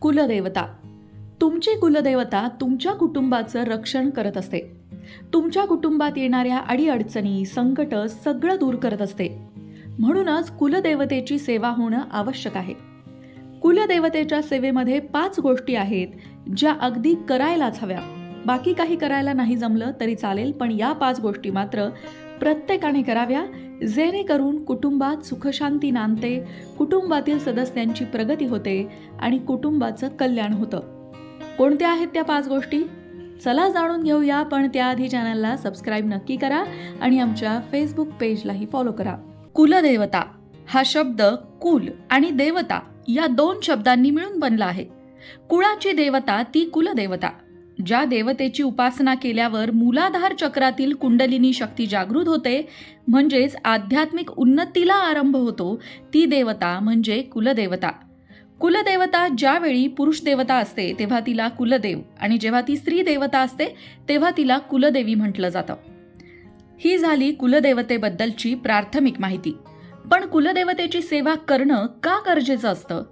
कुलदेवता. तुमची कुलदेवता तुमच्या कुटुंबाचं रक्षण करत असते. तुमच्या कुटुंबात येणाऱ्या अडीअडचणी संकट सगळं दूर करत असते. म्हणूनच कुलदेवतेची सेवा होणं आवश्यक आहे. कुलदेवतेच्या सेवेमध्ये पाच गोष्टी आहेत ज्या अगदी करायलाच हव्या. बाकी काही करायला नाही जमलं तरी चालेल पण या पाच गोष्टी मात्र प्रत्येकाने कराव्या जेणेकरून कुटुंबात सुखशांती नांदते कुटुंबातील सदस्यांची प्रगती होते आणि कुटुंबाचं कल्याण होतं. कोणत्या आहेत त्या पाच गोष्टी? चला जाणून घेऊया पण त्याआधी चॅनलला सबस्क्राईब नक्की करा आणि आमच्या फेसबुक पेजलाही फॉलो करा. कुलदेवता हा शब्द कुल आणि देवता या दोन शब्दांनी मिळून बनला आहे. कुळाची देवता ती कुलदेवता. ज्या देवतेची उपासना केल्यावर मूलाधार चक्रातील कुंडलिनी शक्ती जागृत होते म्हणजेच आध्यात्मिक उन्नतीला आरंभ होतो ती देवता म्हणजे कुलदेवता. कुलदेवता ज्यावेळी पुरुष देवता असते तेव्हा तिला कुलदेव आणि जेव्हा ती स्त्री देवता असते तेव्हा तिला कुलदेवी म्हटलं जातं. ही झाली कुलदेवतेबद्दलची प्राथमिक माहिती. पण कुलदेवतेची सेवा करणं का गरजेचं असतं?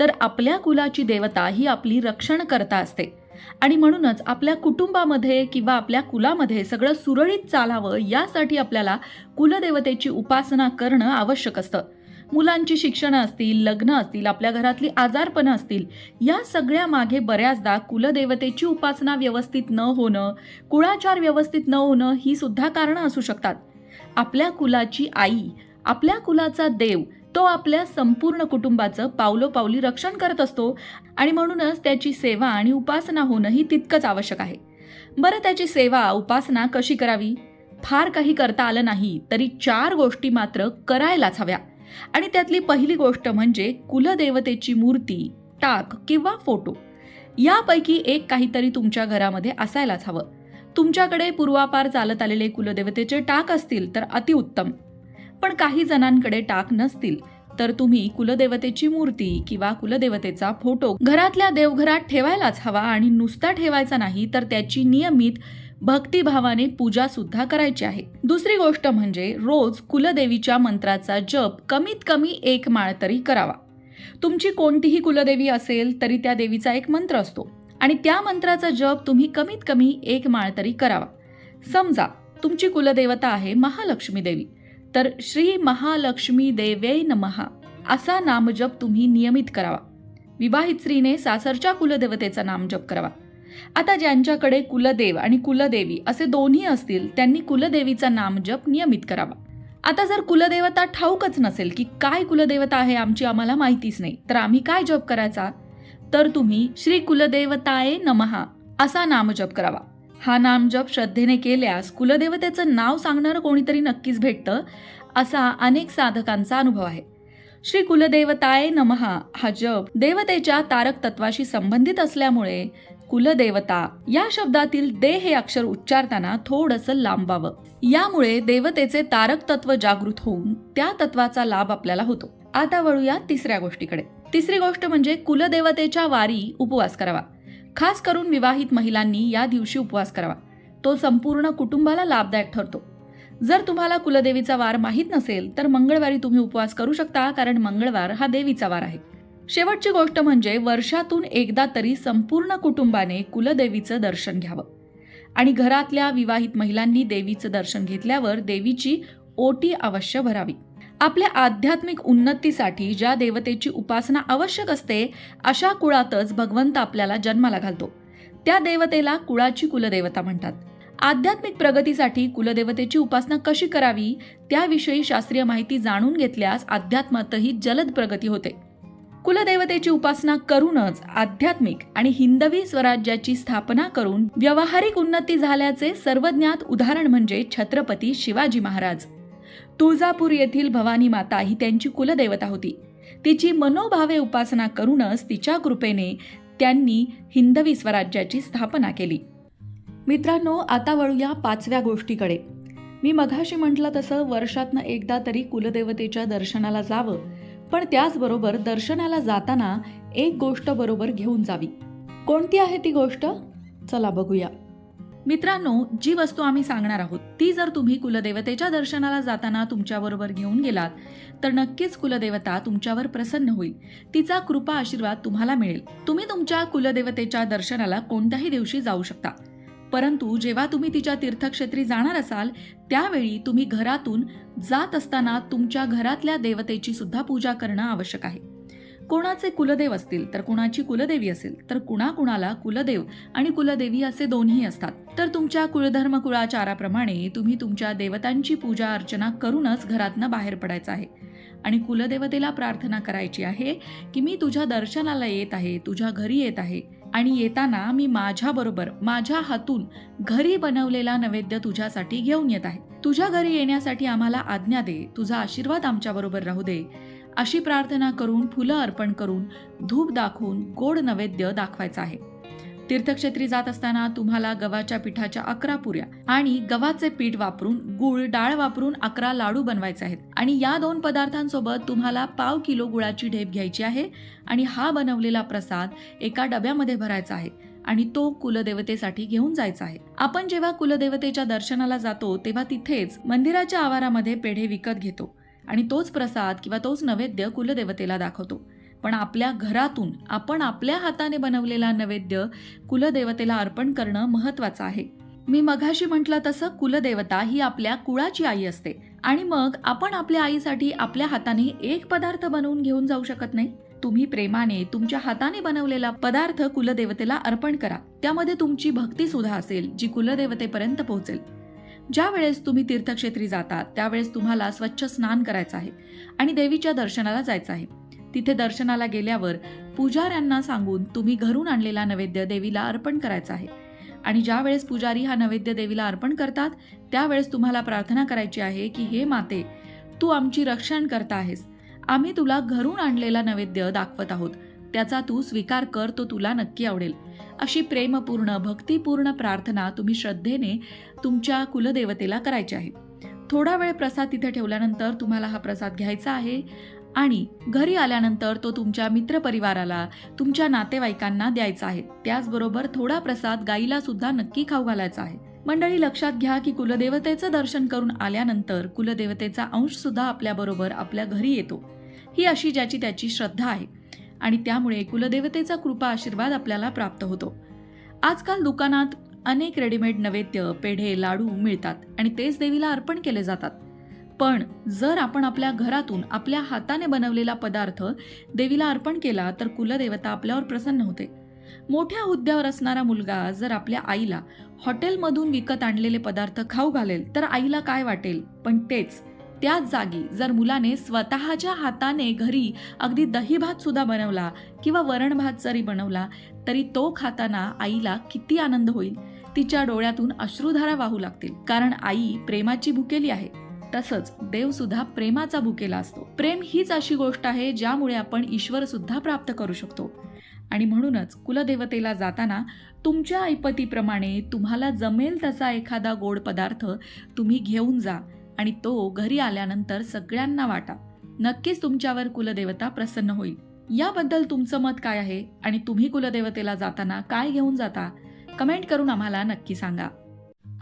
तर आपल्या कुलाची देवता ही आपली रक्षण करता असते. आणि म्हणूनच आपल्या कुटुंबामध्ये किंवा आपल्या कुलामध्ये सगळं सुरळीत चालावं यासाठी आपल्याला कुलदेवतेची उपासना करणं आवश्यक असतं. मुलांची शिक्षणं असतील लग्न असतील आपल्या घरातली आजारपणं असतील या सगळ्या मागे बऱ्याचदा कुलदेवतेची उपासना व्यवस्थित न होणं कुळाचार व्यवस्थित न होणं ही सुद्धा कारणं असू शकतात. आपल्या कुलाची आई आपल्या कुलाचा देव तो आपल्या संपूर्ण कुटुंबाचं पावलोपावली रक्षण करत असतो आणि म्हणूनच त्याची सेवा आणि उपासना होणंही तितकंच आवश्यक आहे. बरं त्याची सेवा उपासना कशी करावी? फार काही करता आलं नाही तरी चार गोष्टी मात्र करायलाच हव्या. आणि त्यातली पहिली गोष्ट म्हणजे कुलदेवतेची मूर्ती टाक किंवा फोटो. यापैकी एक काहीतरी तुमच्या घरामध्ये असायलाच हवं. तुमच्याकडे पूर्वापार चालत आलेले कुलदेवतेचे टाक असतील तर अतिउत्तम. पण काही जणांकडे टाक नसतील तर तुम्ही कुलदेवतेची मूर्ती किंवा कुलदेवतेचा फोटो घरातल्या देवघरात ठेवायलाच हवा आणि नुसता ठेवायचा नाही तर त्याची नियमित भक्तिभावाने पूजा सुद्धा करायची आहे. दुसरी गोष्ट म्हणजे रोज कुलदेवीच्या मंत्राचा जप कमीत कमी एक माळ तरी करावा. तुमची कोणतीही कुलदेवी असेल तरी त्या देवीचा एक मंत्र असतो. आणि त्या मंत्राचा जप तुम्ही कमीत कमी एक माळ तरी करावा. समजा तुमची कुलदेवता आहे महालक्ष्मी देवी. तर श्री महालक्ष्मी देवे नमहा असा नामजप तुम्ही नियमित करावा. विवाहित स्त्रीने सासरच्या कुलदेवतेचा नामजप करावा. आता ज्यांच्याकडे कुलदेव आणि कुलदेवी असे दोन्ही असतील त्यांनी कुलदेवीचा नामजप नियमित करावा. आता जर कुलदेवता ठाऊकच नसेल की काय कुलदेवता आहे आमची आम्हाला माहितीच नाही तर आम्ही काय जप करायचा? तर तुम्ही श्री कुलदेवताये नमहा असा नामजप करावा. हा नामजप श्रद्धेने केल्यास कुलदेवतेचं नाव सांगणारं कोणीतरी नक्कीच भेटतं असा अनेक साधकांचा अनुभव आहे. श्री कुलदेवताय नमहा हा जप देवतेच्या तारक तत्वाशी संबंधित असल्यामुळे कुलदेवता या शब्दातील दे हे अक्षर उच्चारताना थोडंसं लांबावं. यामुळे देवतेचे तारक तत्व जागृत होऊन त्या तत्वाचा लाभ आपल्याला होतो. आता वळूया तिसऱ्या गोष्टीकडे. तिसरी गोष्ट म्हणजे कुलदेवतेच्या वारी उपवास करावा. खास करून विवाहित महिलांनी या दिवशी उपवास करावा. तो संपूर्ण कुटुंबाला लाभदायक ठरतो. जर तुम्हाला कुलदेवीचा वार माहीत नसेल तर मंगळवारी तुम्ही उपवास करू शकता कारण मंगळवार हा देवीचा वार आहे. शेवटची गोष्ट म्हणजे वर्षातून एकदा तरी संपूर्ण कुटुंबाने कुलदेवीचं दर्शन घ्यावं. आणि घरातल्या विवाहित महिलांनी देवीचं दर्शन घेतल्यावर देवीची ओटी अवश्य भरावी. आपल्या आध्यात्मिक उन्नतीसाठी ज्या देवतेची उपासना आवश्यक असते अशा कुळातच भगवंत आपल्याला जन्माला घालतो. त्या देवतेला कुळाची कुलदेवता म्हणतात. आध्यात्मिक प्रगतीसाठी कुलदेवतेची उपासना कशी करावी त्याविषयी शास्त्रीय माहिती जाणून घेतल्यास अध्यात्मातही जलद प्रगती होते. कुलदेवतेची उपासना करूनच आध्यात्मिक आणि हिंदवी स्वराज्याची स्थापना करून व्यावहारिक उन्नती झाल्याचे सर्वज्ञात उदाहरण म्हणजे छत्रपती शिवाजी महाराज. तुळजापूर येथील भवानी माता ही त्यांची कुलदेवता होती. तिची मनोभावे उपासना करूनच तिच्या कृपेने त्यांनी हिंदवी स्वराज्याची स्थापना केली. मित्रांनो आता वळूया पाचव्या गोष्टीकडे. मी मघाशी म्हटलं तसं वर्षातनं एकदा तरी कुलदेवतेच्या दर्शनाला जावं पण त्याचबरोबर दर्शनाला जाताना एक गोष्ट बरोबर घेऊन जावी. कोणती आहे ती गोष्ट? चला बघूया. मित्रांनो जी वस्तू आम्ही सांगणार आहोत ती जर तुम्ही कुलदेवतेच्या दर्शनाला जाताना तुमच्याबरोबर घेऊन गेलात तर नक्कीच कुलदेवता तुमच्यावर प्रसन्न होईल. तिचा कृपा आशीर्वाद तुम्हाला मिळेल. तुम्ही तुमच्या कुलदेवतेच्या दर्शनाला कोणत्याही दिवशी जाऊ शकता. परंतु जेव्हा तुम्ही तिच्या तीर्थक्षेत्री जाणार असाल त्यावेळी तुम्ही घरातून जात असताना तुमच्या घरातल्या देवतेची सुद्धा पूजा करणं आवश्यक आहे. कोणाचे कुलदेव असतील तर कुणाची कुलदेवी असेल तर कुणाकुणाला कुलदेव आणि कुलदेवी असे दोन्ही असतात. तर तुमच्या कुलधर्म कुळाचाराप्रमाणे तुम्ही तुमच्या देवतांची पूजा अर्चना करूनच घरातनं बाहेर पडायचं आहे. आणि कुलदेवतेला प्रार्थना करायची आहे की मी तुझ्या दर्शनाला येत आहे तुझ्या घरी येत आहे. आणि येताना मी माझ्याबरोबर माझ्या हातून घरी बनवलेला नैवेद्य तुझ्यासाठी घेऊन येत आहे. तुझ्या घरी येण्यासाठी आम्हाला आज्ञा दे तुझा आशीर्वाद आमच्याबरोबर राहू दे. अशी प्रार्थना करून फुलं अर्पण करून धूप दाखवून गोड नैवेद्य दाखवायचा आहे. तीर्थक्षेत्री जात असताना तुम्हाला गव्हाच्या पिठाच्या अकरा पुऱ्या आणि गव्हाचे पीठ वापरून गुळ डाळ वापरून अकरा लाडू बनवायचे आहेत. आणि या दोन पदार्थांसोबत तुम्हाला पाव किलो गुळाची ढेप घ्यायची आहे आणि हा बनवलेला प्रसाद एका डब्यामध्ये भरायचा आहे आणि तो कुलदेवतेसाठी घेऊन जायचा आहे. आपण जेव्हा कुलदेवतेच्या दर्शनाला जातो तेव्हा तिथेच मंदिराच्या आवारामध्ये पेढे विकत घेतो. आणि तोच प्रसाद किंवा तोच नैवेद्य कुलदेवतेला दाखवतो. पण आपल्या घरातून आपण आपल्या हाताने बनवलेला नैवेद्य कुलदेवतेला अर्पण करणं महत्वाचं आहे. मी मघाशी म्हटलं तसं कुलदेवता ही आपल्या कुळाची आई असते. आणि मग आपण आपल्या आईसाठी आपल्या हाताने एक पदार्थ बनवून घेऊन जाऊ शकत नाही. तुम्ही प्रेमाने तुमच्या हाताने बनवलेला पदार्थ कुलदेवतेला अर्पण करा. त्यामध्ये तुमची भक्ती सुद्धा असेल जी कुलदेवतेपर्यंत पोहोचेल. ज्या वेळेस तुम्ही तीर्थक्षेत्री जातात त्यावेळेस तुम्हाला स्वच्छ स्नान करायचं आहे आणि देवीच्या दर्शनाला जायचं आहे. तिथे दर्शनाला गेल्यावर पुजाऱ्यांना सांगून तुम्ही घरून आणलेला नैवेद्य देवीला अर्पण करायचा आहे. आणि ज्या वेळेस पुजारी हा नैवेद्य देवीला अर्पण करतात त्यावेळेस तुम्हाला प्रार्थना करायची आहे की हे माते तू आमची रक्षण करता आहेस. आम्ही तुला घरून आणलेला नैवेद्य दाखवत आहोत. त्याचा तू स्वीकार कर तो तुला नक्की आवडेल. अशी प्रेमपूर्ण भक्तिपूर्ण प्रार्थना तुम्ही श्रद्धेने तुमच्या कुलदेवतेला करायची आहे. थोडा वेळ प्रसाद तिथे ठेवल्यानंतर तुम्हाला हा प्रसाद घ्यायचा आहे आणि घरी आल्यानंतर तो तुमच्या मित्रपरिवाराला तुमच्या नातेवाईकांना द्यायचा आहे. त्याचबरोबर थोडा प्रसाद गाईला सुद्धा नक्की खाऊ घालायचा आहे. मंडळी लक्षात घ्या की कुलदेवतेचं दर्शन करून आल्यानंतर कुलदेवतेचा अंश सुद्धा आपल्याबरोबर आपल्या घरी येतो. ही अशी ज्याची त्याची श्रद्धा आहे. आणि त्यामुळे कुलदेवतेचा कृपा आशीर्वाद आपल्याला प्राप्त होतो. आजकाल दुकानात अनेक रेडीमेड नैवेद्य पेढे लाडू मिळतात आणि तेच देवीला अर्पण केले जातात. पण जर आपण आपल्या घरातून आपल्या हाताने बनवलेला पदार्थ देवीला अर्पण केला तर कुलदेवता आपल्यावर प्रसन्न होते. मोठ्या हुद्द्यावर असणारा मुलगा जर आपल्या आईला हॉटेलमधून विकत आणलेले पदार्थ खाऊ घालेल तर आईला काय वाटेल? पण तेच त्याच जागी जर मुलाने स्वतःच्या हाताने घरी अगदी दही भात सुद्धा बनवला किंवा वरण भात जरी बनवला तरी तो खाताना आईला किती आनंद होईल? तिच्या डोळ्यातून अश्रुधारा वाहू लागतील. कारण आई प्रेमाची भुकेली आहे. तसंच देव सुद्धा प्रेमाचा भुकेला असतो. प्रेम हीच अशी गोष्ट आहे ज्यामुळे आपण ईश्वर सुद्धा प्राप्त करू शकतो. आणि म्हणूनच कुलदेवतेला जाताना तुमच्या ऐपतीप्रमाणे तुम्हाला जमेल तसा एखादा गोड पदार्थ तुम्ही घेऊन जा. आणि तो घरी आल्यानंतर सगळ्यांना वाटा. नक्कीच तुमच्यावर कुलदेवता प्रसन्न होईल. याबद्दल तुमचं मत काय आहे? आणि तुम्ही कुलदेवतेला जाताना काय घेऊन जाता? कमेंट करून आम्हाला नक्की सांगा.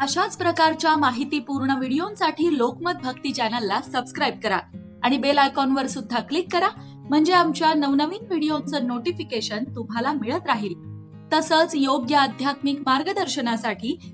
अशाच प्रकारच्या माहितीपूर्ण व्हिडिओंसाठी लोकमत भक्ती चॅनलला सबस्क्राईब करा आणि बेल आयकॉनवर सुद्धा क्लिक करा म्हणजे आमच्या नवनवीन व्हिडिओचं नोटिफिकेशन तुम्हाला मिळत राहील. तसंच योग्य आध्यात्मिक मार्गदर्शनासाठी